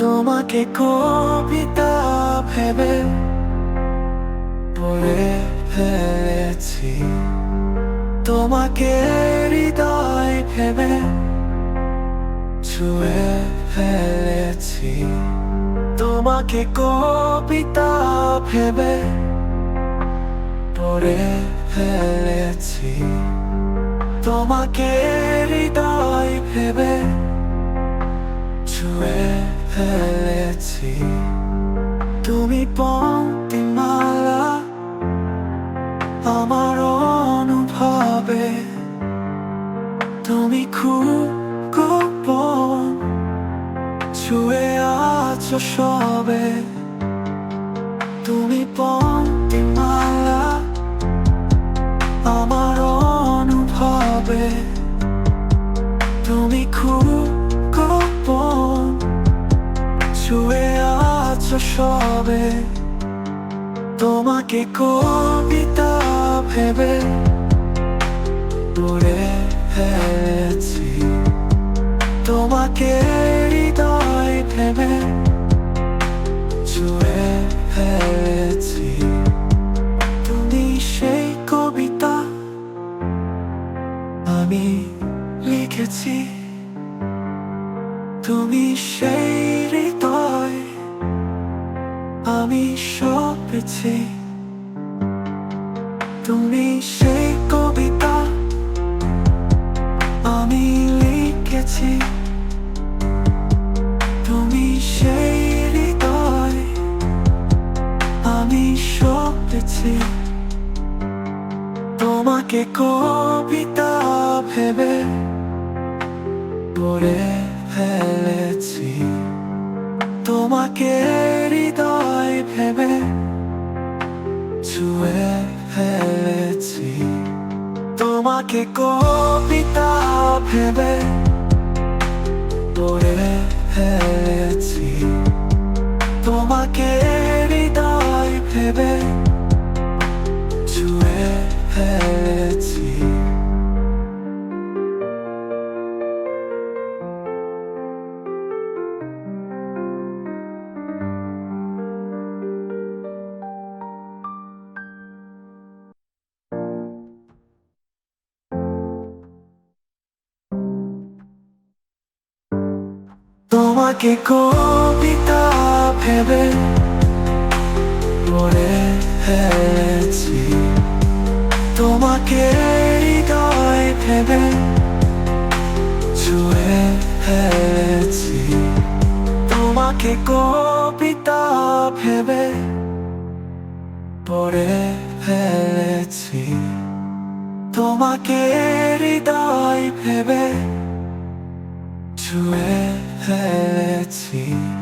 তোমাকে কবিতা ভেবে পড়ে ফেলেছি। তোমাকে হৃদয় ভেবে ছুঁয়ে ফেলেছি। তোমাকে কবিতা ভেবে পড়ে ফেলেছি। তোমাকে হৃদয় ভেবে ছুঁয়ে ফেলেছি। তুমি পঙ্ক্তিমালা আমার অনুভবে। তুমি খুব গোপন ছুঁয়ে আছো সবে। তুমি পঙ্ক্তিমালা আমার সবে তোমাকে কবিতা ভেবে পড়ে ফেলেছি। তোমাকে হৃদয় ভেবে ছুঁয়ে ফেলেছি। তুমি সেই কবিতা আমি লিখেছি। তুমি সেই হৃদয় আমি সপেছি তুমি সেই কবিতা আমি লিখেছি। তুমি সেই হৃদয় আমি সপেছি তোমাকে কবিতা ভেবে পড়ে ফেলেছি। তোমাকে ফেলেছি তোমাকে কবিতা ভেবে পড়ে ফেলেছি। তোমাকে হৃদয় ভেবে তোমাকে কবিতা ভেবে পড়ে ফেলেছি তোমাকে হৃদয় ভেবে ছুঁয়ে ফেলেছি তোমাকে কবিতা ভেবে পড়ে ফেলেছি। তোমাকে হৃদয় ভেবে ছুঁয়ে Hey, let's see.